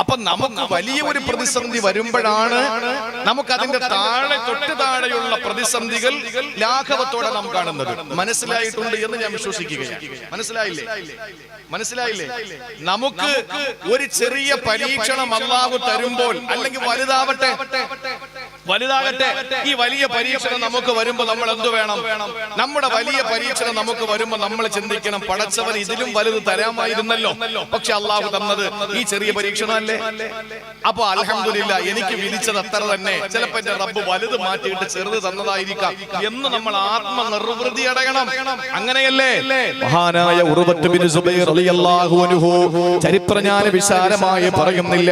അപ്പൊ നമുക്ക് വലിയ ഒരു പ്രതിസന്ധി വരുമ്പോഴാണ് നമുക്ക് അതിന്റെ താഴെ തൊട്ട് താഴെയുള്ള പ്രതിസന്ധികൾ ലാഘവത്തോടെ നാം കാണുന്നത്. മനസ്സിലായിട്ടുണ്ട് എന്ന് ഞാൻ വിശ്വസിക്കുകയാണ്. മനസ്സിലായില്ലേ? മനസ്സിലായില്ലേ? നമുക്ക് ഒരു ചെറിയ പരീക്ഷണം അള്ളാഹു തരുമ്പോൾ അല്ലെങ്കിൽ വലുതാവട്ടെ? വലുതാകട്ടെ. ഈ വലിയ പരീക്ഷണം നമുക്ക് വരുമ്പോ നമ്മൾ എന്ത് വേണം? നമ്മുടെ വലിയ പരീക്ഷണം നമുക്ക് വരുമ്പോ നമ്മൾ ചിന്തിക്കണം. പടച്ചവൻ ഇതിലും വലുത് തരാമായിരുന്നല്ലോ. പക്ഷെ അള്ളാഹു തന്നത് ഈ ചെറിയ പരീക്ഷണമല്ലേ? അപ്പൊ അലഹമില്ല എനിക്ക് വിധിച്ചത് അത്ര തന്നെ. ചിലപ്പോ എന്റെ റബ്ബ് വലുത് മാറ്റിയിട്ട് ചെറുത് തന്നതായിരിക്കാം. എന്ന് നമ്മൾ ആത്മനിർവൃതി അടയണം. അങ്ങനെയല്ലേ? മഹാനായ ഉറുബത്ത് ബിൻ സുബൈർ റളിയല്ലാഹു അൻഹു ചരിത്രജ്ഞാന വിശാലമായി പറയുന്നില്ല.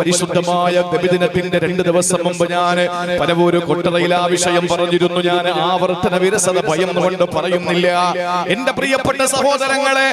പരിശുദ്ധമായ നബിദിനത്തിന്റെ രണ്ട് ദിവസം മുമ്പ് ഞാൻ പലവൂര് കൊട്ടറയിൽ ആ വിഷയം പറഞ്ഞിരുന്നു. ഞാൻ ആവർത്തന വിരസത ഭയം കൊണ്ട് പറയുന്നില്ല. എന്റെ പ്രിയപ്പെട്ട സഹോദരങ്ങളെ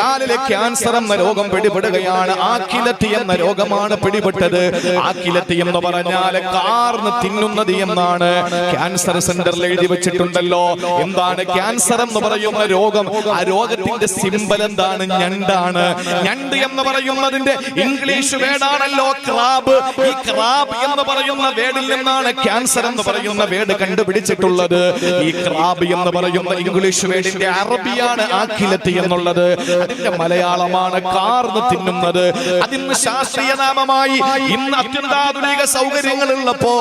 കാലിലെ ക്യാൻസർ എന്ന രോഗം പിടിപെടുകയാണ്. ആക്കിലത്തി എന്ന രോഗമാണ് പിടിപെട്ടത്. ആക്കിലത്തി എന്ന് പറഞ്ഞാൽ കാർന്ന് തിന്നുന്നത് എന്നാണ് ക്യാൻസർ സെന്ററിൽ എഴുതി വെച്ചിട്ടുണ്ടല്ലോ. എന്താണ് ക്യാൻസർ എന്ന് പറയുന്ന രോഗം? ആ രോഗത്തിന്റെ സിമ്പൽ എന്താണ്? ഞണ്ടാണ്. ഞണ്ട് എന്ന് പറയുന്നതിന്റെ ഇംഗ്ലീഷ് വേർഡാണല്ലോ ക്രാബ് ഈ ക്രാബ് എന്ന് പറയുന്ന വേർഡിൽ നിന്നാണ് ക്യാൻസർ എന്ന് പറയുന്ന വേർഡ് കണ്ടുപിടിച്ചിട്ടുള്ളത്. ഈ ക്രാബ് എന്ന് പറയുന്ന ഇംഗ്ലീഷ് വേർഡിന്റെ അറബിയാണ് ആഖിലത്തി എന്നുള്ളത്. അതിന്റെ മലയാളമാണ് കാർന്ന് തിന്നുന്നത്. അതിന് ശാസ്ത്രീയ നാമമായി ഇന്ന് അത്യന്താധുനിക സൗകര്യങ്ങൾ ഉള്ളപ്പോ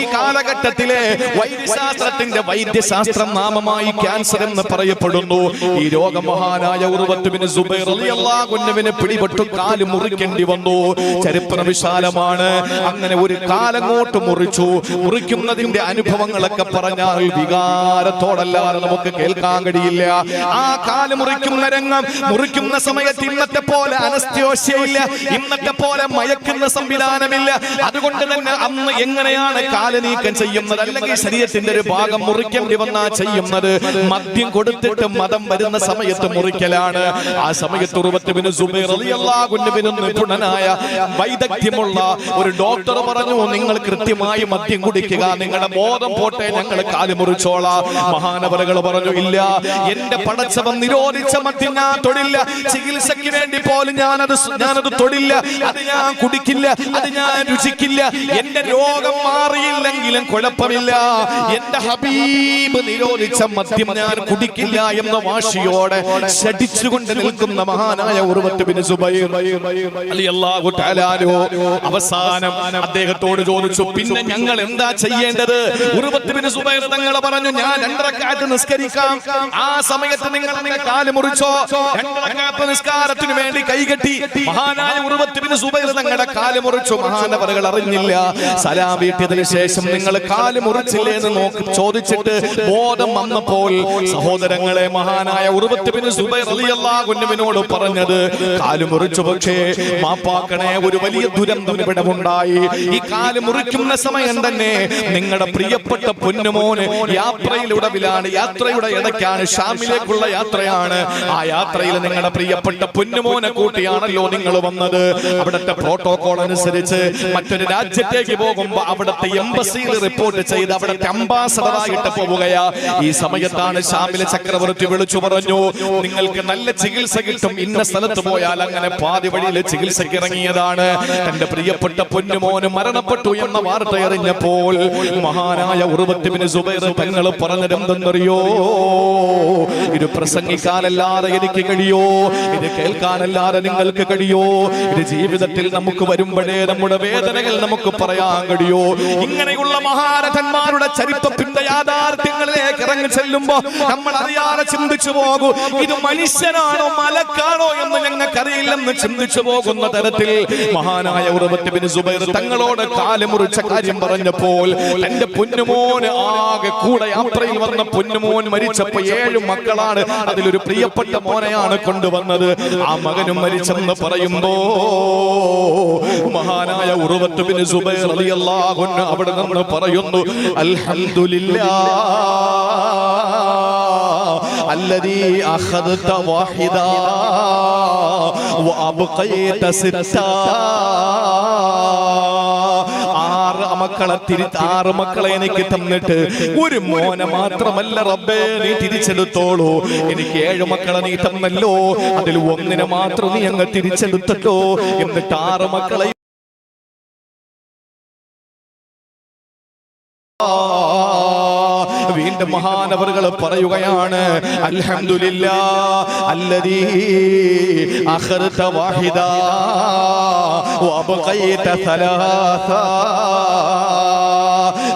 ഈ കാലഘട്ടത്തിലെ വൈദ്യശാസ്ത്രത്തിന്റെ വൈദ്യശാസ്ത്രം നാമമായി ക്യാൻസർ എന്ന് പറയപ്പെടുന്നു. ഈ രോഗമഹാനായ ഉറുവത്തുവിന് സുബൈർ റളിയല്ലാഹു അൻഹുവിന് പിടിപെട്ടു കാൽ മുറിക്കേണ്ടി വന്നു. ചരിത്രം വിശാലമാണ്. അങ്ങനെ ഒരു കാലങ്ങോട്ട് മുറിച്ചു. മുറിക്കുന്നതിന്റെ അനുഭവങ്ങളൊക്കെ പറഞ്ഞാൽ വികാരത്തോടല്ലാതെ നമുക്ക് കേൾക്കാൻ കഴിയില്ല. ആ കാൽ മുറിക്കുന്ന രംഗം മുറിക്കുന്ന സമയത്ത് ഇന്നത്തെ പോലെ അനസ്ത്യോശയില്ല ഇന്നത്തെ പോലെ മയക്കുന്ന സംവിധാനമില്ല. അതുകൊണ്ട് തന്നെ അന്ന് എങ്ങനെയാണ് കാൽ നീക്കം ചെയ്യുന്നത്? അല്ലെങ്കിൽ ശരീരത്തിന്റെ ഒരു ഭാഗം മുറിക്കേണ്ടി വന്നാ ചെയ്യുന്നത്? മദ്യം കൊടുത്തിട്ട് മതം വരുന്ന സമയത്ത് മുറിക്കലാണ്. ആ സമയത്ത് ഉറുവത്തുവിന് സുബൈർ റളിയല്ലാഹു അൻഹുവിന് നിപുണനായ വൈദഗ്ധ്യമുള്ള ഒരു ഡോക്ടർ പറഞ്ഞു നിങ്ങൾ കൃത്യമായി മദ്യം കുടിക്കുക നിങ്ങളുടെ ബോധം പോട്ടെ ഞങ്ങൾ കാലി മുറിച്ചോളാം. മഹാനവരകൾ പറഞ്ഞു ഇല്ല എന്റെ പടച്ചവൻ നിരോധിച്ച മദ്യം ഞാൻ തൊടില്ല. ചികിത്സയ്ക്ക് വേണ്ടി പോലും ഞാനത് ഞാനത് തൊടില്ല. അത് ഞാൻ കുടിക്കില്ല. അത് ഞാൻ രുചിക്കില്ല. എന്റെ രോഗം മാറിയില്ലെങ്കിലും കുഴപ്പമില്ല. എന്റെ ഹബീബ് നിരോധിച്ച മദ്യം ഞാൻ കുടിക്കില്ല എന്ന വാശിയോടെ ശടിച്ചുകൊണ്ട് നിൽക്കുന്ന മഹാനായ ഉറവത്ത് പിന്നെ സുബൈർ അവസാനം അദ്ദേഹത്തോട് ചോദിച്ചു പിന്നെ ഞങ്ങൾ എന്താ ചെയ്യേണ്ടത്? തങ്ങൾ പറഞ്ഞു ഞാൻ രണ്ടരക്കാലത്ത് നിസ്കരിക്കാം. ആ സമയത്ത് നിങ്ങൾ കാൽ മുറിച്ചോ? രണ്ടരക്കാലത്ത് നിസ്കാരത്തിന് വേണ്ടി കൈകെട്ടി മഹാനായ ഉറുവത്ത് ബിൻ സുബൈർ തങ്ങളുടെ കാൽ മുറിച്ചു. മഹാനവറുകൾ അറിഞ്ഞില്ല. സലാം വീട്ടിയതിനു ശേഷം നിങ്ങൾ കാൽ മുറിച്ചില്ലേ എന്ന് നോക്കി ചോദിച്ചിട്ട് ബോധം വന്നപ്പോൾ സഹോദരങ്ങളെ മഹാനായ ഉറുവത്ത് ബിൻ സുബൈർ റളിയല്ലാഹു കുഞ്ഞുവിനോട് പറഞ്ഞത് കാൽ മുറിച്ചു പക്ഷേ മാപ്പാക്കണേ ഒരു വലിയ ദുരന്തം ഇവിടെ ഉണ്ടായി. ഈ കാൽ മുറിക്കുന്ന സമയം തന്നെ നിങ്ങളുടെ പ്രിയപ്പെട്ട പൊന്നുമോന് യാത്രയിലുടവിലാണ് യാത്രയുടെ ഇടയ്ക്കാണ് ഷാമിലേക്കുള്ള യാത്രയാണ്. ആ യാത്രയിൽ നിങ്ങളുടെ പ്രിയപ്പെട്ട പൊന്നുമോനെ കൂട്ടിയാണല്ലോ നിങ്ങൾ വന്നത്. അവിടുത്തെ പ്രോട്ടോകോൾ അനുസരിച്ച് മറ്റൊരു രാജ്യത്തേക്ക് പോകുമ്പോ അവിടുത്തെ എംബസിയിൽ റിപ്പോർട്ട് ചെയ്ത് അവിടുത്തെ അംബാസഡറായിട്ട് പോവുകയാ. ഈ സമയത്താണ് ഷാമിലെ ചക്രവർത്തി വിളിച്ചു പറഞ്ഞു നിങ്ങൾക്ക് നല്ല ചികിത്സ കിട്ടും ഇന്ന സ്ഥലത്ത് പോയാൽ അങ്ങനെ പാതി വഴിയിൽ ചികിത്സയ്ക്ക് ഇറങ്ങിയതാണ് തന്റെ പ്രിയപ്പെട്ട പൊന്നുമോന് മരണപ്പെട്ടു എന്ന വാർത്ത അറിഞ്ഞപ്പോൾ മഹാനായ ഉറുപത്തിന് സുബൈർ തങ്ങൾ ഇത് പ്രസംഗിക്കാനല്ലാതെ എനിക്ക് കഴിയോ? ഇത് കേൾക്കാനല്ലാതെ നിങ്ങൾക്ക് കഴിയോ? ഇത് ജീവിതത്തിൽ നമുക്ക് വരുമ്പോഴേ നമ്മുടെ വേദനകൾ നമുക്ക് പറയാൻ കഴിയോ? ഇങ്ങനെയുള്ള മഹാരഥന്മാരുടെ ചരിത്രത്തിന്റെ യാഥാർത്ഥ്യങ്ങളിലേക്ക് ഇറങ്ങി ചെല്ലുമ്പോ നമ്മൾ അറിയാതെ ചിന്തിച്ചു പോകും. ഇത് മനുഷ്യനാണോ മലക്കാണോ എന്ന് ഞങ്ങൾക്കറിയില്ലെന്ന് ചിന്തിച്ചു പോകുന്ന തരത്തിൽ മഹാനായ ഉറവത്ത് ബിൻ സുബൈർ തങ്ങളോട് കാലമുറിച്ച കാര്യം പറഞ്ഞപ്പോൾ തന്റെ പൊന്നുമോന് ആകെ കൂടെ യാത്രയിൽ വന്ന പൊന്നുമോൻ മരിച്ചപ്പോ ഏഴ് മക്കളാണ് അതിലൊരു പ്രിയപ്പെട്ട മോനെയാണ് കൊണ്ടുവന്നത്. ആ മകനും മരിച്ചെന്ന് പറയുമ്പോ മഹാനായ ഉറവത്ത് ബിൻ സുബൈർ അൻഹു അവിടെ നിന്ന് പറയുന്നു അൽഹംദുലില്ലാ الذي أخذت واحدا وأبقيت ستا ആറ് മക്കളെ തിരി ആറ് മക്കളെ എനിക്ക് തന്നിട്ട് ഒരു മോനെ മാത്രമല്ല റബ്ബേ നീ തിരിച്ചെടുത്തോളൂ എനിക്ക് ഏഴ് മക്കളെ നീ തന്നല്ലോ അതിൽ ഒന്നിനെ മാത്രം നീ അങ്ങ് തിരിച്ചെടുത്തല്ലോ എന്നിട്ട് ആറ് മക്കളെ വീണ്ടും മഹാനവറുകൾ പറയുകയാണ്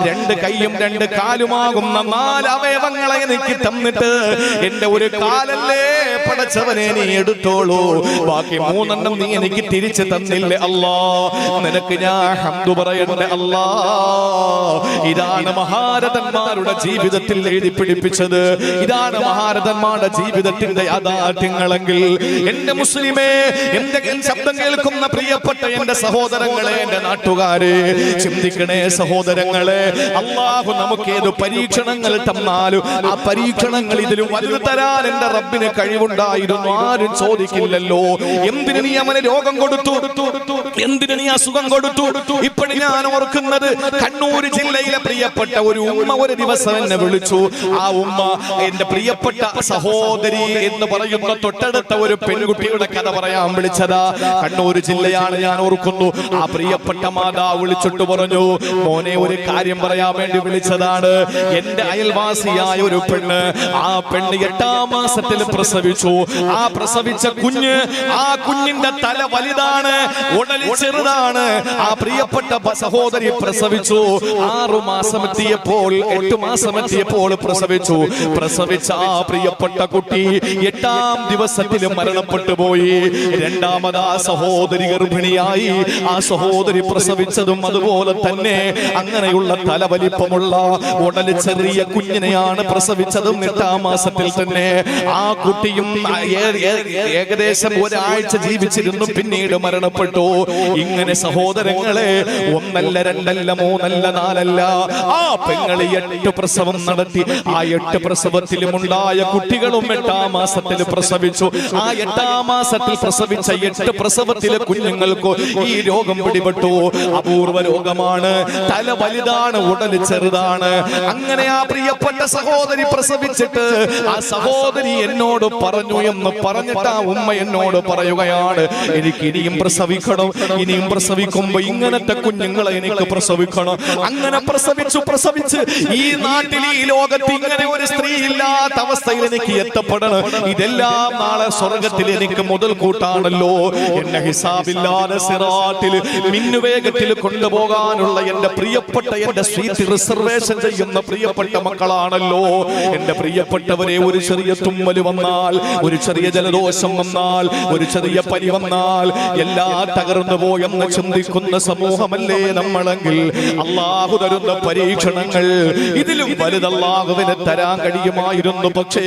രണ്ട് കൈയും രണ്ട് കാലുമാകുന്ന നാല് അവയവങ്ങളെ എനിക്ക് തന്നിട്ട് എന്റെ ഒരു കാലല്ലേ പടച്ചവനെ നീ എടുത്തോളൂ. ബാക്കി മൂന്നെണ്ണം നീ എനിക്ക് തിരിച്ചു തന്നില്ലേ അല്ലാ. നിനക്ക് ഞാൻ ഹംദു പറയണ്ടേ അല്ലാ. ഇതാണ് മഹാരഥന്മാരുടെ ജീവിതത്തിൽ എഴുതി പിടിപ്പിച്ചത്. ഇതാണ് മഹാരഥന്മാരുടെ ജീവിതത്തിന്റെ യാഥാർത്ഥ്യങ്ങളെങ്കിൽ എന്റെ മുസ്ലിമേ എന്റെ ശബ്ദം കേൾക്കുന്ന പ്രിയപ്പെട്ട എന്റെ സഹോദരങ്ങളെ എന്റെ നാട്ടുകാരെ ചിന്തിക്കണേ സഹോദരങ്ങളെ അള്ളാഹു നമുക്ക് ഏത് പരീക്ഷണങ്ങൾ തന്നാലും ആ പരീക്ഷണങ്ങൾ ഇതിലും വലുത് തരാൻ എന്റെ റബ്ബിന് കഴിവുണ്ടായിരുന്നു ആരും ചോദിക്കില്ലല്ലോ. എന്തിനു നീ അവന് രോഗം കൊടുത്തു? എന്തിനു നീ അസുഖം കൊടുത്തു? ഇപ്പോഴും ഞാൻ ഓർക്കുന്നത് കണ്ണൂർ ജില്ലയിലെ പ്രിയപ്പെട്ട ഒരു ഉമ്മ ഒരു ദിവസം എന്നെ വിളിച്ചു. ആ ഉമ്മ എന്റെ പ്രിയപ്പെട്ട സഹോദരി എന്ന് പറയുന്ന തൊട്ടടുത്ത ഒരു പെൺകുട്ടിയുടെ കഥ പറയാൻ വിളിച്ചതാ. കണ്ണൂർ ജില്ലയാണ് ഞാൻ ഓർക്കുന്നു. ആ പ്രിയപ്പെട്ട മാതാവ് വിളിച്ചിട്ട് പറഞ്ഞു മോനെ ഒരു കാര്യം പറയാൻ വേണ്ടി വിളിച്ചതാണ്. എന്റെ അയൽവാസിയായ ഒരു പെണ്ണ് ആ പെണ്ണ് എട്ടാം മാസത്തിൽ പ്രസവിച്ചു. ആ പ്രസവിച്ച കുഞ്ഞ് ആ കുഞ്ഞിന്റെ തല വലുതാണ് ഉടലി ചെറുതാണ്. ആ പ്രിയപ്പെട്ട സഹോദരി പ്രസവിച്ചു. ആറു മാസം എത്തിയപ്പോൾ എട്ട് മാസം എത്തിയപ്പോൾ പ്രസവിച്ചു. പ്രസവിച്ച ആ പ്രിയപ്പെട്ട കുട്ടി എട്ടാം ദിവസത്തിൽ മരണപ്പെട്ടു പോയി. രണ്ടാമത് ആ സഹോദരി ഗർഭിണിയായി. ആ സഹോദരി പ്രസവിച്ചതും അതുപോലെ തന്നെ അങ്ങനെയുള്ള തലവലിപ്പമുള്ള ഉടലി ചെറിയ കുഞ്ഞിനെയാണ് പ്രസവിച്ചതും എട്ടാം മാസത്തിൽ തന്നെ. ആ കുട്ടിയും ഏകദേശം ഒരാഴ്ച ജീവിച്ചിരുന്നു പിന്നീട് മരണപ്പെട്ടു. ഇങ്ങനെ സഹോദരങ്ങളെ ഒന്നല്ല രണ്ടല്ല മൂന്നല്ല നാലല്ല ആ പെങ്ങൾ എട്ട് പ്രസവം നടത്തി ആ എട്ട് പ്രസവത്തിലും ഉണ്ടായ കുട്ടികളും എട്ടാം മാസത്തിൽ പ്രസവിച്ചു. ആ എട്ടാം മാസത്തിൽ പ്രസവിച്ച എട്ട് പ്രസവത്തിലെ കുഞ്ഞുങ്ങൾക്ക് ഈ രോഗം പിടിപെട്ടു. അപൂർവ രോഗമാണ്. തല വലുതാണ് ഉടൽ ചെറുതാണ്. അങ്ങനെ ആ പ്രിയപ്പെട്ട സഹോദരി പ്രസവിച്ചിട്ട് ആ സഹോദരി എന്നോട് പറഞ്ഞു എന്ന് പറഞ്ഞിട്ട് ആ ഉമ്മ എന്നോട് പറയുകയാണ് എനിക്ക് ഇനിയും പ്രസവിക്കണം ഇനിയും പ്രസവിക്കുമ്പോ ഇങ്ങനത്തെ കുഞ്ഞുങ്ങളെ എനിക്ക് പ്രസവിക്കണം. അങ്ങനെ പ്രസവിച്ചു പ്രസവിച്ച് ഈ നാട്ടിൽ ഈ ലോകത്ത് ഇങ്ങനെ ഒരു സ്ത്രീ ഇല്ലാത്ത അവസ്ഥയിൽ എനിക്ക് എത്തപ്പെടണം. ഇതെല്ലാം നാളെ സ്വർഗത്തിൽ എനിക്ക് മുതൽ കൂട്ടാണല്ലോ എന്നെ ഹിസാബില്ലാതെ സിറാട്ടിൽ മിന്നുവേഗത്തിൽ കൊണ്ടുപോകാനുള്ള എന്റെ പ്രിയപ്പെട്ട എന്റെ സീറ്റ് റിസർവേഷൻ ചെയ്യുന്ന പ്രിയപ്പെട്ട മക്കളാണല്ലോ. എന്റെ പ്രിയപ്പെട്ടവരെ ഒരു ചെറിയ തുമ്മൽ വന്നാൽ ഒരു ചെറിയ ജലദോഷം വന്നാൽ ഒരു ചെറിയ പനി വന്നാൽ എല്ലാ തകർന്നു പോയെന്ന് ചിന്തിക്കുന്ന സമൂഹമല്ലേ നമ്മളെങ്കിൽ? അള്ളാഹു തരുന്ന പരീക്ഷണങ്ങൾ ഇതിലും വലുത് അള്ളാഹുവിന് തരാൻ കഴിയുമായിരുന്നു. പക്ഷേ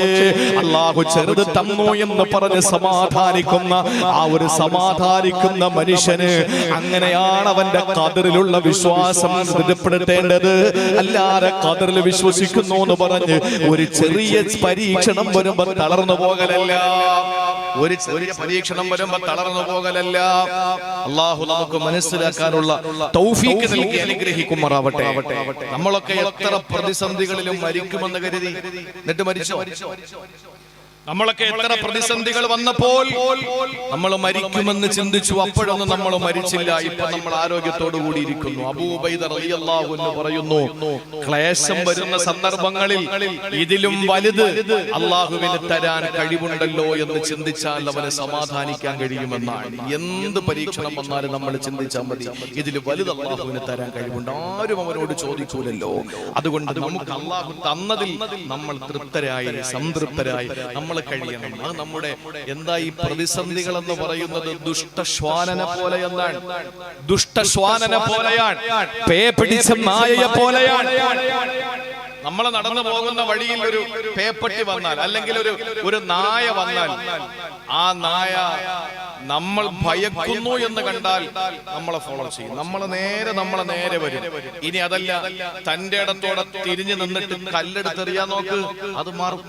അള്ളാഹു ചെറുത് തന്നു എന്ന് പറഞ്ഞ് സമാധാനിക്കുന്ന ആ ഒരു സമാധാനിക്കുന്ന മനുഷ്യന് അങ്ങനെയാണ് അവന്റെ കതിറിലുള്ള വിശ്വാസം സ്ഥിരപ്പെടുത്തേണ്ടത് അല്ലാതെ കതിറിൽ വിശ്വസിക്കുന്നു എന്ന് പറഞ്ഞ് ഒരു ചെറിയ പരീക്ഷണം വരുമ്പോ തളർന്നു പോകലല്ല. ഒരു ചെറിയ പരീക്ഷണം വരുമ്പോ തളർന്നു പോകലല്ല. അള്ളാഹു നമുക്ക് മനസ്സിലാക്കാനുള്ള തൗഫീക്ക് നൽകി അനുഗ്രഹിക്കുമാറാവട്ടെ. നമ്മളൊക്കെ എത്ര പ്രതിസന്ധികളിലും മരിക്കുമെന്ന് കരുതി. എന്നിട്ട് മരിച്ചോ? നമ്മളൊക്കെ എത്ര പ്രതിസന്ധികൾ വന്നപ്പോൾ നമ്മൾ മരിക്കുമെന്ന് ചിന്തിച്ചു. അപ്പോഴൊന്നും നമ്മൾ മരിച്ചില്ല. ഇപ്പൊ നമ്മൾ ആരോഗ്യത്തോടു കൂടി ഇരിക്കുന്നു. അബൂബൈദ റളിയല്ലാഹു എന്ന് പറയുന്നു ക്ലേശം വരുന്ന സന്ദർഭങ്ങളിൽ ഇതിലും വലുത് അള്ളാഹുവിന് തരാൻ കഴിവുണ്ടല്ലോ എന്ന് ചിന്തിച്ചാൽ അവന് സമാധാനിക്കാൻ കഴിയുമെന്നാണ്. എന്ത് പരീക്ഷണം വന്നാലും നമ്മൾ ചിന്തിച്ചാൽ മതി. ഇതിൽ വലുത് അള്ളാഹുവിന് തരാൻ കഴിവുണ്ട്. ആരും അവനോട് ചോദിക്കൂലല്ലോ. അതുകൊണ്ട് നമുക്ക് അള്ളാഹു തന്നതിൽ നമ്മൾ തൃപ്തരായി സംതൃപ്തരായി. നമ്മൾ കഴിയണം. അത് നമ്മുടെ എന്താ ഈ പ്രതിസന്ധികൾ എന്ന് പറയുന്നത് ദുഷ്ടശ്വാനനെ പോലെ എന്നാണ്. ദുഷ്ടശ്വാനനെ പോലെയാണ്. പേ പിടിച്ച നായയെ പോലെയാണ്. നമ്മൾ നടന്നു പോകുന്ന വഴിയിൽ ഒരു പേപ്പട്ടി വന്നാൽ അല്ലെങ്കിൽ ഒരു ഒരു നായ വന്നാൽ ആ നായ നമ്മൾ ഭയക്കുന്നു എന്ന് കണ്ടാൽ നമ്മളെ ഫോളോ ചെയ്യും. നമ്മൾ നേരെ നമ്മളെ നേരെ വരും. ഇനി അതല്ല തന്റെ ഇടത്തോടെ തിരിഞ്ഞു നിന്നിട്ട് കല്ലെടുത്തെറിയാൻ നോക്ക്. അത് മാറും.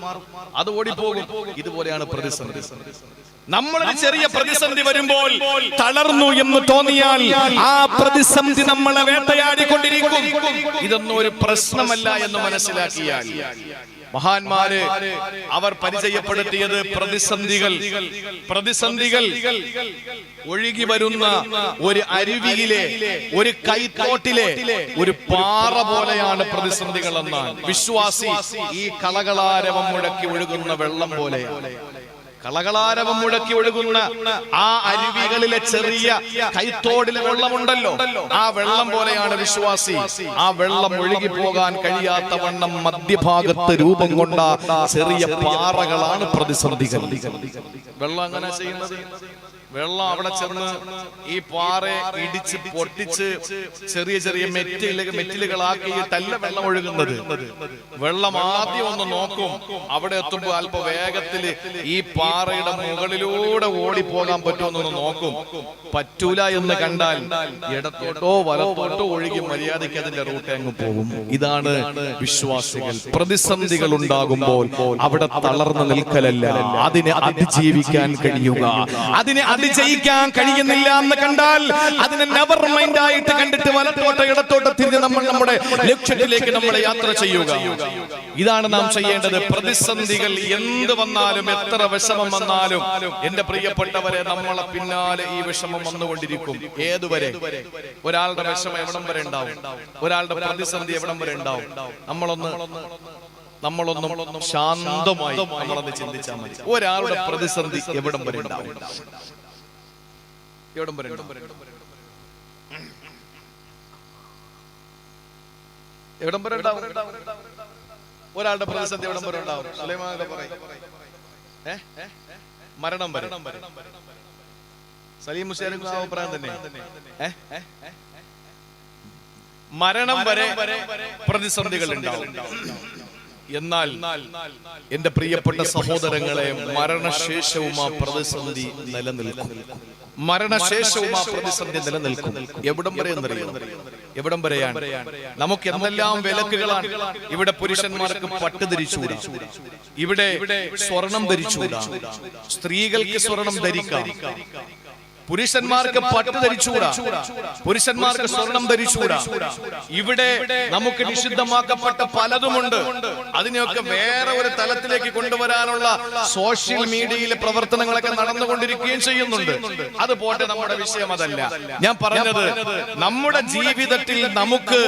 അത് ഓടിപ്പോകും. ഇതുപോലെയാണ് പ്രതിസന്ധി. നമ്മളൊരു ചെറിയ പ്രതിസന്ധി വരുമ്പോൾ തളർന്നു എന്ന് തോന്നിയാൽ ആ പ്രതിസന്ധി നമ്മളെ വേട്ടയാടിക്കൊണ്ടിരിക്കും. ഇതൊന്നും ഒരു പ്രശ്നമല്ല എന്ന് മനസ്സിലാക്കിയാൽ മഹാന്മാര് അവർ പരിചയപ്പെടുത്തിയത് പ്രതിസന്ധികൾ. പ്രതിസന്ധികൾ. ഒഴുകി വരുന്ന ഒരു അരുവിയിലെ ഒരു കൈത്തോട്ടിലെ ഒരു പാറ പോലെയാണ് പ്രതിസന്ധികൾ എന്നാണ്. വിശ്വാസി ഈ കളകളാരവം മുഴക്കി ഒഴുകുന്ന വെള്ളം പോലെയാണ്. കളകളാരവം മുഴക്കി ഒഴുകുന്ന ആ അരുവികളിലെ ചെറിയ കൈത്തോടിലെ വെള്ളമുണ്ടല്ലോ. ആ വെള്ളം പോലെയാണ് വിശ്വാസി. ആ വെള്ളം ഒഴുകി പോകാൻ കഴിയാത്ത വണ്ണം മധ്യഭാഗത്ത് രൂപം കൊണ്ട ചെറിയ പാറകളാണ് പ്രതിസന്ധികൾ. വെള്ളം അങ്ങനെ ചെയ്യുന്നത്? വെള്ളം അവിടെ ചെന്ന് ഈ പാറ ഇടിച്ച് പൊട്ടിച്ച് ചെറിയ ചെറിയ മെറ്റിലുകളാക്കി തല്ല വെള്ളം ഒഴുകുന്നത്. വെള്ളം ആദ്യം ഒന്ന് നോക്കും. അവിടെ എത്തുമ്പോൾ അല്പ വേഗത്തിൽ ഈ പാറയുടെ മുകളിലൂടെ ഓടി പോകാൻ പറ്റുമെന്നൊന്ന് നോക്കും. പറ്റൂല എന്ന് കണ്ടാൽ ഇടത്തോട്ടോ വലത്തോട്ടോ ഒഴുകി മര്യാദയ്ക്ക് അതിന്റെ റൂട്ട് അങ്ങ് പോകും. ഇതാണ് വിശ്വാസികൾ. പ്രതിസന്ധികൾ ഉണ്ടാകുമ്പോൾ അവിടെ തളർന്നു നിൽക്കലല്ല. അതിനെ അതിജീവിക്കാൻ കഴിയുക. അതിനെ അതിജയിക്കാൻ കഴിയുന്നില്ല എന്ന് കണ്ടാൽ അതിനെ നെവർ മൈൻഡ് ആയിട്ട് കണ്ടിട്ട് വലത്തോട്ട് ഇടത്തോട്ട് തിരിഞ്ഞ് നമ്മൾ നമ്മുടെ ലക്ഷ്യത്തിലേക്ക് നമ്മൾ യാത്ര ചെയ്യുക. ഇതാണ് നാം ചെയ്യേണ്ടത്. പ്രതിസന്ധികൾ എന്ത് വന്നാലും എത്ര വിഷമം വന്നാലും എന്റെ പ്രിയപ്പെട്ടവരെ നമ്മളെ പിന്നാലെ ഈ വിഷമം വന്നുകൊണ്ടിരിക്കും. ഏതുവരെ? ഒരാളുടെ വിഷമം എവിടം വരെ ഉണ്ടാവും? ഒരാളുടെ പ്രതിസന്ധി എവിടം വരെ ഉണ്ടാവും? നമ്മളൊന്ന് നമ്മളൊന്നും ശാന്തമായി നമ്മളൊന്ന് ചിന്തിച്ചാൽ മതി. ഒരാളുടെ പ്രതിസന്ധി എവിടം വരെ ഉണ്ടാവും? എവിടം വരെ എവിടം വരെ ഉണ്ടാവും? ഒരാളുടെ പ്രതിസന്ധി എവിടം വരെ ഉണ്ടാവും? സുലൈമാനൊക്കെ പറയും. മരണം വരെ. സലീം മുസ്ലിം അഭിപ്രായം തന്നെ. മരണം വരെ പ്രതിസന്ധികൾ ഉണ്ടാവും. എന്നാൽ എന്റെ പ്രിയപ്പെട്ട സഹോദരങ്ങളെ മരണശേഷവും ആ പ്രതിസന്ധി നിലനിൽക്കും. മരണശേഷവും ആ പ്രതിസന്ധി നിലനിൽക്കും. എവിടം വരെ എന്നറിയാം എവിടം വരെയാണ്? നമുക്ക് എന്തെല്ലാം വിലക്കുകളാണ്? ഇവിടെ പുരുഷന്മാർക്ക് പട്ട് ധരിച്ചുകൂടാ? ഇവിടെ സ്വർണം ധരിച്ചുകൂടാ? സ്ത്രീകൾക്ക് സ്വർണം ധരിക്കാം. പുരുഷന്മാർക്ക് പട്ട് ധരിച്ചുകൂടാ? പുരുഷന്മാർക്ക് സ്വർണം ധരിച്ചുകൂടാ? ഇവിടെ നമുക്ക് നിഷിദ്ധമാക്കപ്പെട്ട പലതുമുണ്ട്. അതിനെയൊക്കെ വേറെ ഒരു തലത്തിലേക്ക് കൊണ്ടുവരാനുള്ള സോഷ്യൽ മീഡിയയിലെ പ്രവർത്തനങ്ങളൊക്കെ നടന്നുകൊണ്ടിരിക്കുകയും ചെയ്യുന്നുണ്ട്. അത് പോട്ടെ നമ്മുടെ വിഷയം അതല്ല. ഞാൻ പറഞ്ഞത് നമ്മുടെ ജീവിതത്തിൽ നമുക്ക്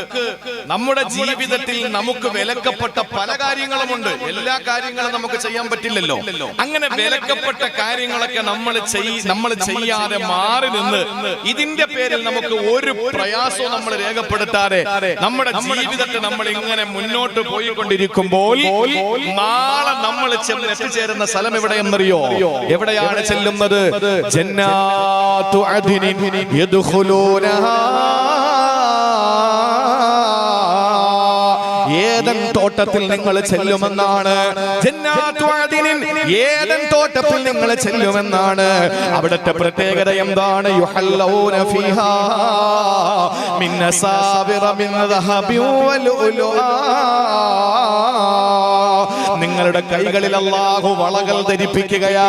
നമ്മുടെ ജീവിതത്തിൽ നമുക്ക് വിലക്കപ്പെട്ട പല കാര്യങ്ങളുമുണ്ട്. എല്ലാ കാര്യങ്ങളും നമുക്ക് ചെയ്യാൻ പറ്റില്ലല്ലോ. അങ്ങനെ വിലക്കപ്പെട്ട കാര്യങ്ങളൊക്കെ നമ്മൾ ചെയ് നമ്മൾ ചെയ്യാതെ മാറി നിന്ന് ഇതിന്റെ പേരിൽ നമുക്ക് ഒരു പ്രയാസവും നമ്മൾ രേഖപ്പെടുത്താതെ നമ്മുടെ ജീവിതത്തെ നമ്മൾ ഇങ്ങനെ മുന്നോട്ട് പോയിക്കൊണ്ടിരിക്കുമ്പോൾ നാളെ നമ്മൾ ചെന്ന് എത്തിച്ചേരുന്ന സ്ഥലം എവിടെയെന്നറിയോ? എവിടെയാണ് ചെല്ലുന്നത്? ജന്നാത്തു അദിനി യദ്ഖുലൂനഹാ ഏതൻ തോട്ടത്തിൽ നിങ്ങൾ ചെല്ലുമെന്നാണ്? ഏതൻ തോട്ടത്തിൽ നിങ്ങൾ ചെല്ലുമെന്നാണ്? അവിടുത്തെ പ്രത്യേകത എന്താണ്? മിൻ നിങ്ങളുടെ കൈകളിൽ അള്ളാഹു വളകൾ ധരിപ്പിക്കുകയാ.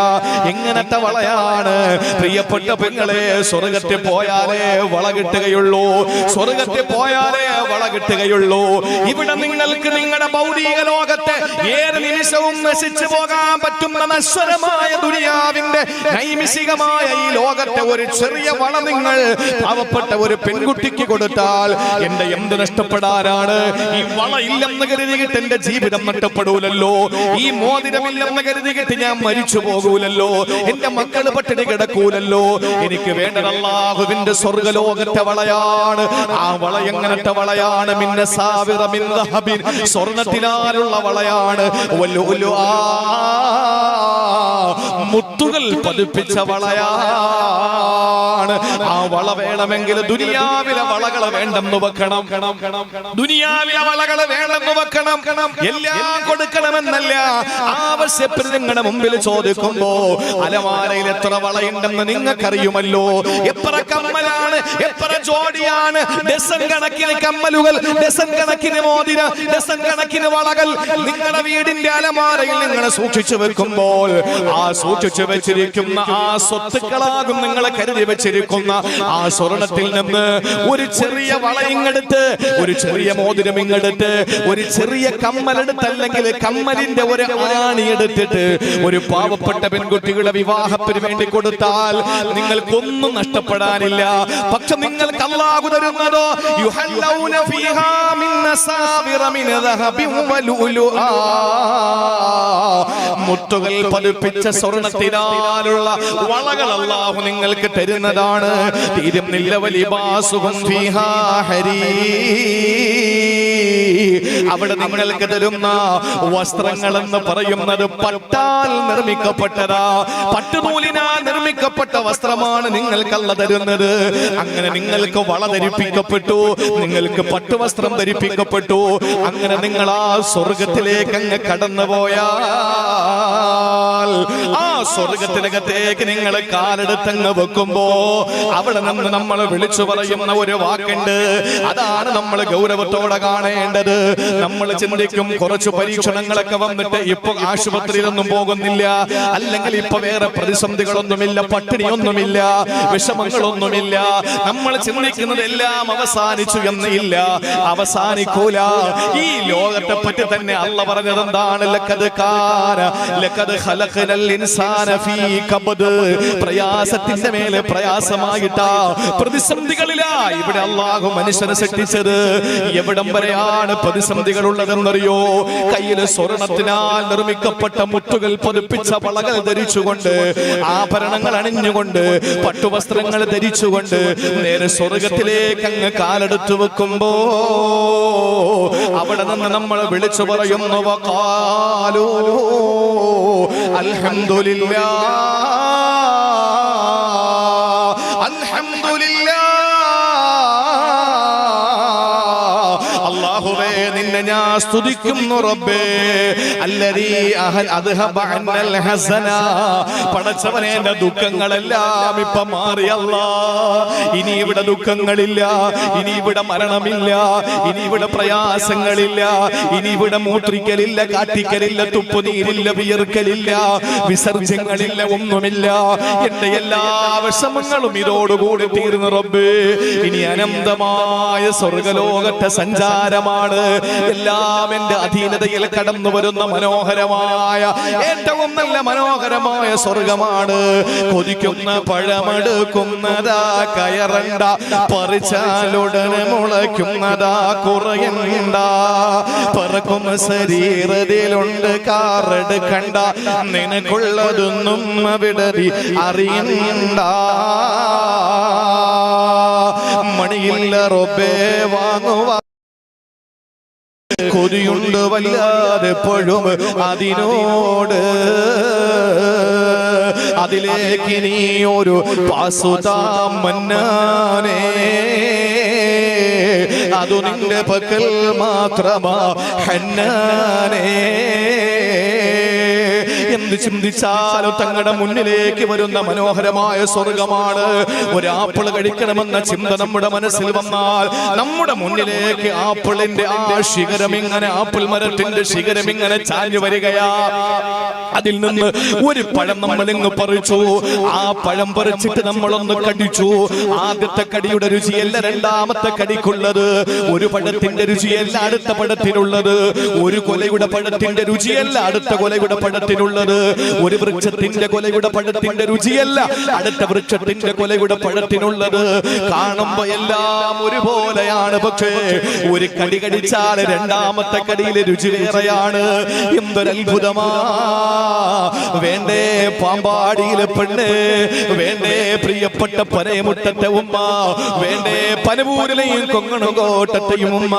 എങ്ങനത്തെ വളയാണ്? പ്രിയപ്പെട്ട പെങ്ങളെ സ്വർഗത്തിൽ പോയാലേ വള കിട്ടുകയുള്ളൂ. സ്വർഗത്തിൽ പോയാലേ വള കിട്ടുകയുള്ളൂ. ഇവിടെ നിങ്ങൾക്ക് നിങ്ങളുടെ ഭൗതിക ലോകത്തെ ഏത് നിമിഷവും നശിച്ചു പോകാൻ പറ്റുന്ന നശ്വരമായ ദുനിയാവിന്റെ നൈമിഷികമായ ഈ ലോകത്തെ ഒരു ചെറിയ വള നിങ്ങൾ പാവപ്പെട്ട ഒരു പെൺകുട്ടിക്ക് കൊടുത്താൽ എന്റെ എന്ത് നഷ്ടപ്പെടാനാണ്? ഈ വള ഇല്ലെന്ന് കരുതിയിട്ട് എന്റെ ജീവിതം നഷ്ടപ്പെടൂലല്ലോ. ഈ മോതിരമില്ലെന്ന് കരുതിയിട്ട് ഞാൻ മരിച്ചു പോകൂലല്ലോ. എന്റെ മക്കൾ പട്ടിണി കിടക്കൂലല്ലോ. എനിക്ക് വേണ്ടത് അള്ളാഹുവിന്റെ സ്വർഗലോകത്തെ വളയാണ്. ആ വള എങ്ങനത്തെ വളയാണ്? മിന്ന സാവിറ സ്വർണത്തിനാലുള്ള വളയാണ്. ആ മുത്തുകൾ പതിപ്പിച്ച വളയാണ്. ആ വള വേണമെങ്കിൽ ദുനിയാവിലെ വളകൾ വേണ്ടെന്ന് വെക്കണം. ദുനിയാവിലെ വളകൾ വേണമെന്ന് വെക്കണം. എല്ലാം കൊടുക്കണമെന്നല്ല ആവശ്യപ്പെട്ട് നിങ്ങളുടെ മുമ്പിൽ ചോദിക്കുമ്പോ അലമാരയിൽ എത്ര വളയുണ്ടെന്ന് നിങ്ങൾക്കറിയുമല്ലോ. എത്ര കമ്മലാണ് എത്ര ജോഡിയാണ്. ഡസൻ കണക്കിന് കമ്മലുകൾ ഡസൻ കണക്കിന് മോതിര ഡസൻ കണക്കിന് വളകൾ. നിങ്ങളുടെ വീടിന്റെ അലമാരയിൽ നിങ്ങൾ സൂക്ഷിച്ചു വെക്കുമ്പോൾ ആ സൂക്ഷിച്ചു വെച്ചിരിക്കുന്ന ആ സ്വത്തുക്കളാകും നിങ്ങളെ കരുതി വെച്ചിരിക്കുന്ന ആ സ്വർണത്തിൽ നിന്ന് ഒരു ചെറിയ വളയിങ്ങെടുത്ത് ഒരു ചെറിയ മോതിരം ഇങ്ങെടുത്ത് ഒരു ചെറിയ കമ്മലെടുത്ത് അല്ലെങ്കിൽ കമ്മലിന്റെ ഒരു ആണി എടുത്തിട്ട് ഒരു പാവപ്പെട്ട പെൺകുട്ടികളുടെ വിവാഹത്തിന് വേണ്ടി കൊടുത്താൽ നിങ്ങൾക്കൊന്നും നഷ്ടപ്പെടാനില്ല. പക്ഷെ നിങ്ങൾക്ക് അല്ലാഹു തരുന്നതോ? മുത്തുകൾ പതിപ്പിച്ച സ്വർണത്തിനാലുള്ള വളകൾ അള്ളാഹു നിങ്ങൾക്ക് തരുന്നതാണ്. തീരുന്നില്ല ഹരീർ അവിടെ നിങ്ങൾക്ക് തരുന്ന വസ്ത്രങ്ങൾ എന്ന് പറയുന്നത് പട്ടാൽ നിർമ്മിക്കപ്പെട്ടതാ. പട്ടുനൂലിനാൽ നിർമ്മിക്കപ്പെട്ട വസ്ത്രമാണ് നിങ്ങൾക്കല്ല തരുന്നത്. അങ്ങനെ നിങ്ങൾക്ക് വള ധരിപ്പിക്കപ്പെട്ടു നിങ്ങൾക്ക് പട്ടുവസ്ത്രം ധരിപ്പിക്കപ്പെട്ടു. അങ്ങനെ നിങ്ങൾ ആ സ്വർഗത്തിലേക്ക് അങ്ങ് കടന്നുപോയാൽ ആ സ്വർഗത്തിനകത്തേക്ക് നിങ്ങൾ കാലെടുത്തങ്ങ് വെക്കുമ്പോ അവിടെ നിന്ന് നമ്മൾ വിളിച്ചു പറയുന്ന ഒരു വാക്കുണ്ട്. അതാണ് നമ്മൾ ഗൗരവത്തോടെ കാണേണ്ടത്. നമ്മൾ ചിന്തിക്കും കുറച്ച് പരീക്ഷണങ്ങളൊക്കെ വന്നിട്ട് ഇപ്പൊ ആശുപത്രിയിലൊന്നും പോകുന്നില്ല. അല്ലെങ്കിൽ ഇപ്പൊ വേറെ പ്രതിസന്ധികളൊന്നുമില്ല. പട്ടിണിയൊന്നുമില്ല. വിഷമങ്ങളൊന്നുമില്ല. നമ്മൾ ചിന്തിക്കുന്നത് എല്ലാം അവസാനിച്ചു എന്നില്ല ഇല്ല. അവസാനിക്കൂല. ഈ ലോകത്തെ പറ്റി തന്നെ അല്ല പറഞ്ഞത് എന്താണ്? പ്രയാസത്തിന്റെ മേലെ പ്രയാസമായിട്ടാ. ഇവിടെ അള്ളാഹു മനുഷ്യനെ സൃഷ്ടിച്ചത് എവിടം വരെയാണ് പ്രതിസന്ധികൾ ഉള്ളതെന്നറിയോ? കയ്യിൽ സ്വർണത്തിനാൽ നിർമ്മിക്കപ്പെട്ട മുത്തുകൾ പതിപ്പിച്ച വളകൾ ധരിച്ചുകൊണ്ട് ആഭരണങ്ങൾ അണിഞ്ഞുകൊണ്ട് പട്ടുവസ്ത്രങ്ങൾ ധരിച്ചുകൊണ്ട് നേരെ സ്വർഗത്തിലേക്ക് അങ്ങ് കാലെടുത്തു വെക്കുമ്പോ അവിടെ നിന്ന് നമ്മൾ വിളിച്ചു പറയുന്നു വഖാലൂ അൽഹംദുലില്ലാ സ്തുതിക്കുന്നു റബ്ബേ. ഹസന. പടച്ചവനെ എന്റെ ദുഃഖങ്ങളെല്ലാം ഇപ്പൊ മാറി അല്ലാ. ഇനി ഇവിടെ ദുഃഖങ്ങളില്ല ഇനി ഇവിടെ മരണമില്ല ഇനി ഇവിടെ പ്രയാസങ്ങളില്ല ഇനി ഇവിടെ മൂത്രിക്കലില്ല കാട്ടിക്കലില്ല തുപ്പുനീരില്ല വിയർക്കലില്ല വിസർജ്യങ്ങളില്ല ഒന്നുമില്ല. എന്റെ എല്ലാ വിഷമങ്ങളും ഇതോടുകൂടി തീർന്നു റബ്ബേ. ഇനി അനന്തമായ സ്വർഗലോകത്തെ സഞ്ചാരമാണ്. എല്ലാം എന്റെ അധീനതയിൽ കടന്നു വരുന്ന മനോഹരമായ ഏറ്റവും നല്ല മനോഹരമായ സ്വർഗമാണ്. കൊതിക്കുന്ന പഴമെടുക്കുന്നതാ കയറണ്ട പറിച്ചാലുടനെ മുളയ്ക്കുന്നതാ കുറയണ്ട പറക്കും ശരീരത്തിലുണ്ട് കാറെടുക്കണ്ട. നിനക്കുള്ളതൊന്നും അവിടെ അറിയുന്നുണ്ട അറിയണ്ട. മണിയില്ല റൊബേ വാങ്ങുവാ. കൊതിയുണ്ട് വല്ലാതെ എപ്പോഴും അതിനോട്. അതിലേക്ക് നീ ഒരു പാസുതാം മന്നാനേ അതു നിന്റെ പക്കൽ മാത്രമാ ഹന്നാനേ. എന്ത് ചിന്തിച്ചാലും തങ്ങളുടെ മുന്നിലേക്ക് വരുന്ന മനോഹരമായ സ്വർഗമാണ്. ഒരു ആപ്പിൾ കഴിക്കണമെന്ന ചിന്ത നമ്മുടെ മനസ്സിൽ വന്നാൽ നമ്മുടെ മുന്നിലേക്ക് ആപ്പിളിന്റെ ആ ശിഖരം ഇങ്ങനെ ആപ്പിൾ മരത്തിന്റെ ശിഖരം ഇങ്ങനെ ചാഞ്ഞു വരികയാ. അതിൽ നിന്ന് ഒരു പഴം നമ്മൾ ഇങ്ങ് പറിച്ചു. ആ പഴം പറിച്ചിട്ട് നമ്മളൊന്ന് കടിച്ചു. ആദ്യത്തെ കടിയുടെ രുചിയല്ല രണ്ടാമത്തെ കടിക്കുള്ളത്. ഒരു പഴത്തിന്റെ രുചിയല്ല അടുത്ത പഴത്തിനുള്ളത്. ഒരു കൊലയുടെ പഴത്തിന്റെ രുചിയല്ല അടുത്ത കൊലയുടെ പഴത്തിനുള്ളത്. ഒരു വൃക്ഷത്തിന്റെ കൊലയുടെ പഴത്തിന്റെ രുചിയല്ല. അടുത്ത വൃക്ഷത്തിന്റെ കൊലയുടെ പഴത്തിനുള്ളത്. കാണുമ്പോ എല്ലാം ഒരുപോലെയാണ് പക്ഷേ ഒരു കടി കടിച്ചാൽ രണ്ടാമത്തെ കടിയിലെ രുചി വേറെയാണ്. എന്തൊരത്ഭുതമാ. വേണ്ടേ പാമ്പാടിയിലെ പെണ്ണ് വേണ്ടേ പ്രിയപ്പെട്ട പനയമുട്ടത്തെ ഉമ്മ വേണ്ടേ പനപൂരിലെയും കൊങ്ങണുകോട്ടത്തെയും ഉമ്മ.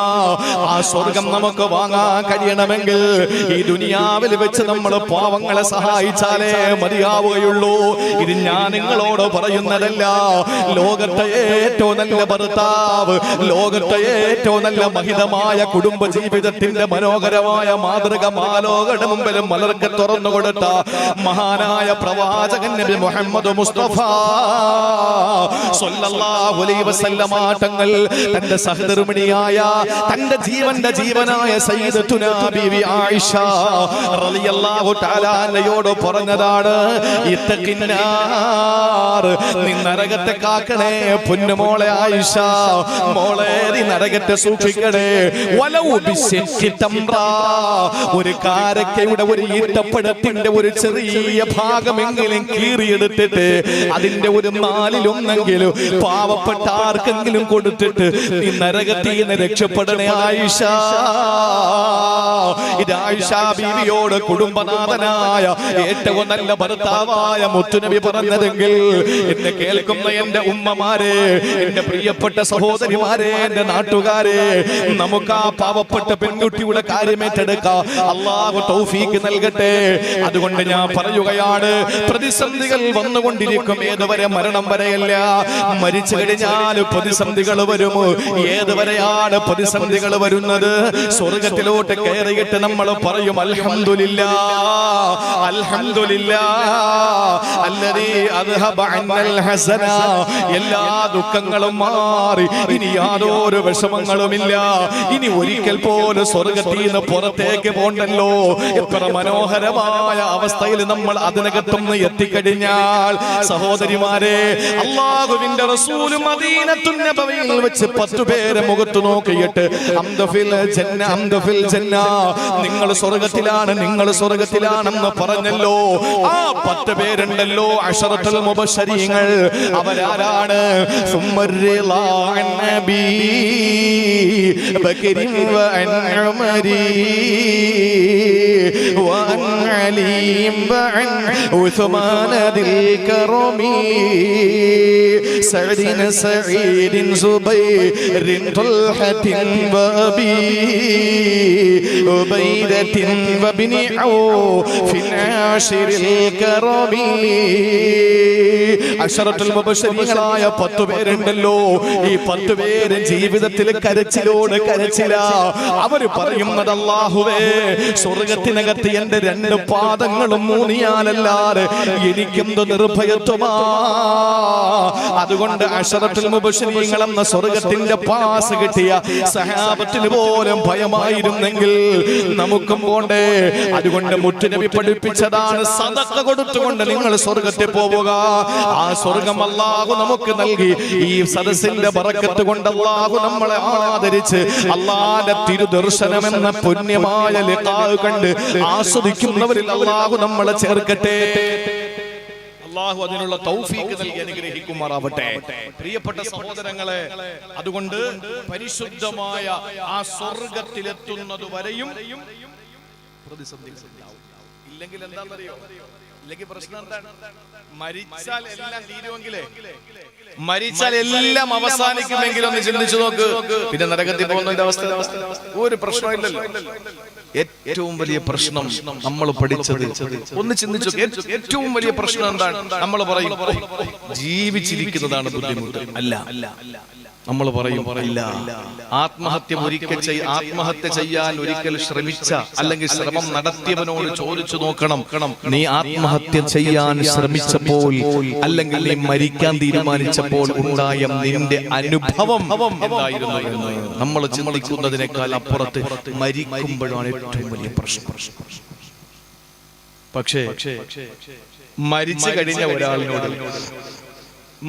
ആ സ്വർഗം നമുക്ക് വാങ്ങാൻ കഴിയണമെങ്കിൽ ഈ ദുനിയാവിൽ വെച്ച് നമ്മൾ പാവങ്ങളെ സഹായിച്ചാലേ മതിയാവുകയുള്ളൂ. ഇത് ഞാൻ നിങ്ങളോട് പറയുന്നതല്ല. ലോകത്തെ ഏറ്റവും നല്ല ഭർത്താവ് ലോകത്തെ ഏറ്റവും നല്ല മഹിതമായ കുടുംബ ജീവിതത്തിന്റെ മനോഹരമായ മാതൃക മാലോകയുടെ മുമ്പിൽ മലർക്ക് തുറന്നു കൊടുത്ത മഹാനായ പ്രവാചകൻ നബി മുഹമ്മദ് മുസ്തഫ. സ്വല്ലല്ലാഹു അലൈഹി വസല്ലമ തങ്ങൾ തന്റെ സഹധർമ്മിണിയായ തന്റെ ജീവന്റെ ജീവനായ സയ്യിദത്തുനാ ബീവി ആയിഷ റളിയല്ലാഹു തആല തആലയോട് പറഞ്ഞതാണ് നീ നരകത്തെ കാക്കണേ പൊന്നുമോളെ ആയിഷ മോളെ നീ നരകത്തെ സൂക്ഷിക്കണേ. ഒരു കാരക്കയുടെ ഒരു ഈട്ടപ്പഴത്തിന്റെ ഒരു ചെറിയ ഭാഗമെങ്കിലും കീറിയെടുത്തിട്ട് അതിന്റെ ഒരു നാലിലൊന്നെങ്കിലും പാവപ്പെട്ട ആർക്കെങ്കിലും കൊടുത്തിട്ട് ഈ നരകത്തിൽ നിന്ന് രക്ഷപ്പെടണേ ആയിഷ. ഇത് ആയിഷ ബീവിയോട് കുടുംബനാഥനായ ഏറ്റവും നല്ല ഭർത്താവായ മുത്തുനബി പറഞ്ഞതെങ്കിൽ എന്നെ കേൾക്കുന്ന എന്റെ ഉമ്മമാരെ എന്റെ പ്രിയപ്പെട്ട സഹോദരിമാരെ എന്റെ നാട്ടുകാരെ നമുക്ക് ആ പാവപ്പെട്ട പെൺകുട്ടിയുടെ കാര്യം ഏറ്റെടുക്കാം. അള്ളാഹു തൗഫീക്ക് നൽകട്ടെ. അതുകൊണ്ട് ഞാൻ പറയുകയാണ് പ്രതിസന്ധികൾ വന്നുകൊണ്ടിരിക്കും. ഏതുവരെ മരണം വരെയല്ല മരിച്ചു കഴിഞ്ഞാൽ പ്രതിസന്ധികൾ വരും ഏതുവരെയാണ് പ്രതിസന്ധികൾ വരുന്നത്? സ്വർഗത്തിലോട്ട് കയറിയിട്ട് നമ്മൾ പറയും അൽഹംദുലില്ലാ എല്ലാ ദുഃഖങ്ങളും മാറി ഇനി യാതൊരു വിഷമങ്ങളുമില്ല. ഇനി ഒരിക്കൽ പോലും സ്വർഗത്തിൽ നിന്ന് പുറത്തേക്ക് പോണ്ടല്ലോ. എത്ര മനോഹരമായ അവസ്ഥയിൽ നമ്മൾ അതിനകത്തുനിന്ന് എത്തിക്കഴിഞ്ഞാൽ സഹോദരിമാരെ അള്ളാഹുവിന്റെ റസൂൽ മദീനത്തുൻ നബവിയിൽ വെച്ച് പത്തു പേരെ മുഖത്ത് നോക്കിയിട്ട് അംദഫിൽ ജന്ന അംദഫിൽ ജന്ന നിങ്ങൾ സ്വർഗത്തിലാണ് നിങ്ങൾ സ്വർഗത്തിലാണെന്ന് പറഞ്ഞല്ലോ ആ പത്ത് പേരുണ്ടല്ലോ അഷറത്തുൽ മുബശരീങ്ങൾ അവരാരാണ് സുമ്മർറിളാ അൻ നബി ബക്കരി വഅൻ ഉമരി وعن علي وعن عثمان ذي الكرم سعد سعيد زبير طلحة وأبي عبيدة وابن عوف عاشر الكرم അഷറത്തുൽ മുബശ്ശരീങ്ങളായ പത്തു പേരുണ്ടല്ലോ ഈ പത്തു പേര് ജീവിതത്തിൽ കരച്ചിലോട് കരച്ചില അവര് പറയുന്നത് അല്ലാഹുവേ സ്വർഗത്തിനകത്ത് എന്റെ രണ്ട് പാദങ്ങളും മൂന്നിയാലല്ലാതെ എനിക്കെന്ത് നിർഭയത്വമാ അതുകൊണ്ട് അഷറത്തുൽ മുബശ്ശരീങ്ങൾ എന്ന സ്വർഗത്തിന്റെ പാസ് കിട്ടിയ സഹാബത്തിന് പോലും ഭയമായിരുന്നെങ്കിൽ നമുക്കും പോണ്ടേ. അതുകൊണ്ട് മുറ്റുനബി പഠിപ്പിച്ചതാണ് സദക്ക കൊടുത്തുകൊണ്ട് നിങ്ങൾ സ്വർഗത്തിൽ പോവുക. ആ സ്വർഗം അല്ലാഹു നമുക്ക് നൽകി. ഈ സദസ്സിന്റെ പറക്കത്ത് കൊണ്ട് അല്ലാഹു നമ്മളെ ആദരിച്ച് അള്ളാന്റെ തിരുദർശനം എന്ന പുണ്യമായ ലിഖാഹ് കണ്ട് ആസ്വദിക്കുന്നവരിൽ അല്ലാഹു നമ്മളെ ചേർക്കട്ടെ. അള്ളാഹു അതിനുള്ള തൗഫീക്ക് നൽകി അനുഗ്രഹിക്കുമാറാവട്ടെ. പ്രിയപ്പെട്ട സഹോദരങ്ങളെ അതുകൊണ്ട് പരിശുദ്ധമായ ആ സ്വർഗത്തിലെത്തുന്നത് വരെയും പ്രതിസന്ധി. ഇല്ലെങ്കിൽ എന്താണെന്നറിയോ? ഇല്ലെങ്കിൽ പ്രശ്നം എന്താണ്? മരിച്ചാൽ എല്ലാം തീരുമെങ്കിലേ. മരിച്ചാൽ എല്ലാം അവസാനിക്കുമെങ്കിലും ഒന്ന് ചിന്തിച്ചു നോക്ക്. പിന്നെ നരകത്തിൽ പോകുന്നതിന്റെ അവസ്ഥ ഒരു പ്രശ്നമില്ലല്ലോ ഏറ്റവും വലിയ പ്രശ്നം നമ്മൾ പഠിച്ചത്. ഒന്ന് ചിന്തിച്ചു. ഏറ്റവും വലിയ പ്രശ്നം എന്താണ്? നമ്മൾ പറയും. "ഓ, ജീവിച്ചിരിക്കുന്നതാണ് ബുദ്ധിമുട്ട്. അല്ല. അല്ല അല്ല. നമ്മൾ പറയും ഇല്ല. ആത്മഹത്യ ഒരിക്കൽ ആത്മഹത്യ ചെയ്യാൻ ഒരിക്കൽ ശ്രമിച്ച അല്ലെങ്കിൽ ശ്രമം നടത്തിയവനോട് ചോദിച്ചു നോക്കണം. നീ ആത്മഹത്യ ചെയ്യാൻ ശ്രമിച്ചപ്പോൾ അല്ലെങ്കിൽ നീ മരിക്കാൻ തീരുമാനിച്ചപ്പോൾ ഉണ്ടായ നിന്റെ അനുഭവം എന്തായിരുന്നു? നമ്മൾ ചിന്തിക്കുന്നതിനേക്കാൾ അപ്പുറത്ത് മരിക്കുമ്പോഴാണ് ഏറ്റവും വലിയ പ്രശ്നം. പക്ഷേ മരിച്ചു കഴിഞ്ഞ ഒരാളിനോട്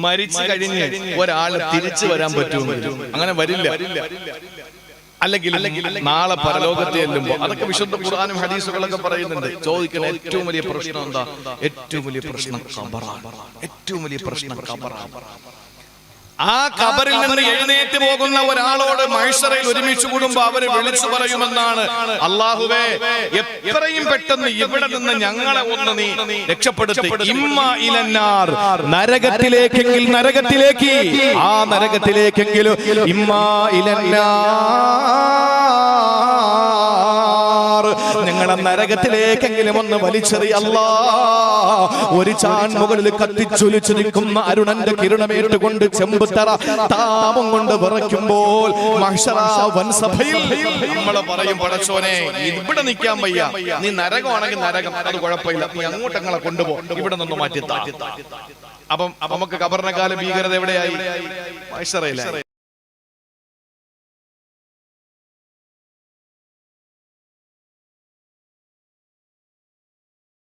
മരിച്ചു കഴിഞ്ഞ് ഒരാൾ തിരിച്ചു വരാൻ പറ്റുമെന്ന്. അങ്ങനെ വരില്ല. അല്ലെങ്കിൽ നാളെ പരലോകത്തെ ചെല്ലുമ്പോ അതൊക്കെ വിശുദ്ധ ഖുർആാനും ഹദീസുകളൊക്കെ പറയുന്നുണ്ട്. ചോദിക്കുന്ന ഏറ്റവും വലിയ പ്രശ്നം എന്താ? ഏറ്റവും വലിയ പ്രശ്നം ഏറ്റവും വലിയ പ്രശ്നം ആ ഖബറിൽ നിന്ന് എഴുന്നേറ്റ് പോകുന്ന ഒരാളോട് മൈഷറയിൽ ഒരുമിച്ച് കൂടുമ്പോ അവർ വിളിച്ചു പറയുമെന്നാണ്. അള്ളാഹുവേ എത്രയും പെട്ടെന്ന് ഇവിടെ നിന്ന് ഞങ്ങളെ ഒന്ന് നീ രക്ഷപ്പെടുത്തി. ഇമ്മ നരകത്തിലേക്ക്. ആ നരകത്തിലേക്കെങ്കിലും ഇമ്മ ഇലന്നാർ. ഞങ്ങളെ നരകത്തിലേക്കെങ്കിലും ഒന്ന് വലിച്ചെറിയല്ല ഒരു ചാൻ മുകളിൽ കത്തിച്ചൊലിച്ചു നിൽക്കുന്ന അരുണന്റെ കിരണമേറ്റുകൊണ്ട് ചെമ്പുത്തറ താപം കൊണ്ട് വിറയ്ക്കുമ്പോൾ വൻസഭയിൽ നമ്മൾ പറയും പടച്ചോനെ ഇവിടെ നിൽക്കാൻ വയ്യ. നീ നരകമാണെങ്കിൽ നരകം അത് കുഴപ്പമില്ല. നീ അങ്ങോട്ട് ഞങ്ങളെ കൊണ്ടുപോ. ഇവിടെ നിന്ന് മാറ്റി. അപ്പം നമുക്ക് കബറിനെക്കാലം ഭീകരത എവിടെയായി? മഹ്ശറയിലായി